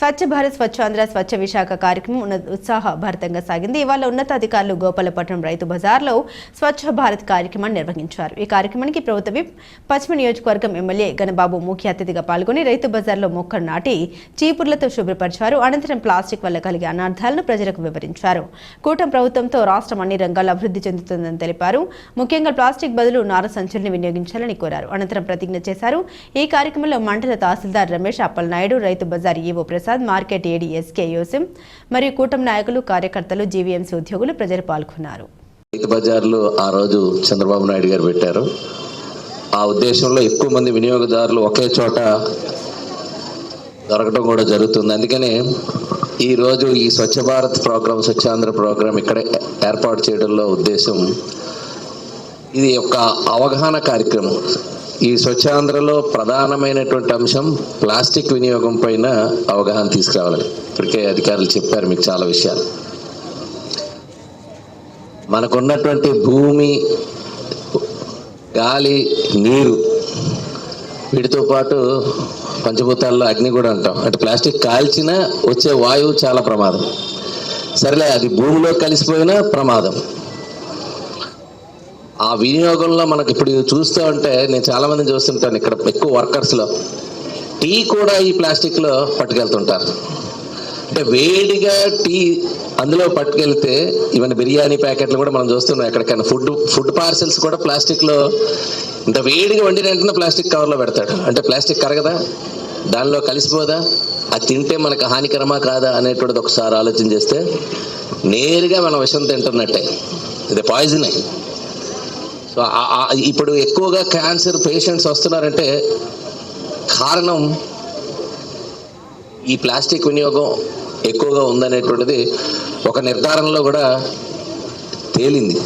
స్వచ్ఛ భారత్ స్వచ్ఛాంధ్ర స్వచ్ఛ విశాఖ కార్యక్రమం ఉన్న ఉత్సాహభరితంగా సాగింది. ఇవాళ ఉన్నతాధికారులు గోపాలపట్నం రైతు బజార్లో స్వచ్ఛ భారత్ కార్యక్రమాన్ని నిర్వహించారు. ఈ కార్యక్రమానికి ప్రభుత్వ విప్ పశ్చిమ నియోజకవర్గం ఎమ్మెల్యే గణబాబు ముఖ్య అతిథిగా పాల్గొని రైతు బజార్లో మొక్కలు నాటి చీపుర్లతో శుభ్రపరిచారు. అనంతరం ప్లాస్టిక్ వల్ల కలిగే అనార్థాలను ప్రజలకు వివరించారు. కూటమి ప్రభుత్వంతో రాష్ట్రం అన్ని రంగాల్లో అభివృద్ధి చెందుతుందని తెలిపారు. ముఖ్యంగా ప్లాస్టిక్ బదులు నార సంచుల్ని వినియోగించాలని కోరారు. అనంతరం ప్రతిజ్ఞ చేశారు. ఈ కార్యక్రమంలో మండల tahsildar Ramesh Appalanaidu Rythu Bazar EO Prasad market AD SK యోసిం మరియు కూటమి నాయకులు కార్యకర్తలు జీవీఎంసీ ఉద్యోగులు ప్రజలు పాల్గొన్నారు. రైతు బజార్లు ఆ రోజు చంద్రబాబు నాయుడు గారు పెట్టారు. ఆ ఉద్దేశంలో ఎక్కువ మంది వినియోగదారులు ఒకే చోట దొరకడం కూడా జరుగుతుంది. అందుకనే ఈరోజు ఈ స్వచ్ఛ భారత్ ప్రోగ్రాం స్వచ్ఛాంధ్ర ప్రోగ్రాం ఇక్కడ ఏర్పాటు చేయడంలో ఉద్దేశం ఇది ఒక అవగాహన కార్యక్రమం. ఈ స్వచ్ఛాంధ్రలో ప్రధానమైనటువంటి అంశం ప్లాస్టిక్ వినియోగం పైన అవగాహన తీసుకురావాలి. ఇప్పటికే అధికారులు చెప్పారు మీకు చాలా విషయాలు. మనకున్నటువంటి భూమి గాలి నీరు వీటితో పాటు పంచభూతాల్లో అగ్ని కూడా అంటాం. అంటే ప్లాస్టిక్ కాల్చినా వచ్చే వాయువు చాలా ప్రమాదం. సరేలే అది భూమిలో కలిసిపోయినా ప్రమాదం. ఆ వినియోగంలో మనకి ఇప్పుడు చూస్తూ ఉంటే నేను చాలా మందిని చూస్తుంటాను ఇక్కడ ఎక్కువ వర్కర్స్లో టీ కూడా ఈ ప్లాస్టిక్లో పట్టుకెళ్తుంటారు. అంటే వేడిగా టీ అందులో పట్టుకెళ్తే ఈవెన్ బిర్యానీ ప్యాకెట్లు కూడా మనం చూస్తున్నాం ఎక్కడికైనా. ఫుడ్ ఫుడ్ పార్సెల్స్ కూడా ప్లాస్టిక్లో ఇంత వేడిగా వండిన వెంటనే ప్లాస్టిక్ కవర్లో పెడతాడు. అంటే ప్లాస్టిక్ కరగదా? దానిలో కలిసిపోదా? అది తింటే మనకు హానికరమా కాదా అనేటువంటిది ఒకసారి ఆలోచన చేస్తే నేరుగా మనం విషం తింటున్నట్టే. ఇది పాయిజనే సో ఇప్పుడు ఎక్కువగా క్యాన్సర్ పేషెంట్స్ వస్తున్నారంటే కారణం ఈ ప్లాస్టిక్ వినియోగం ఎక్కువగా ఉందనేటువంటిది ఒక నిర్ధారణలో కూడా తేలింది.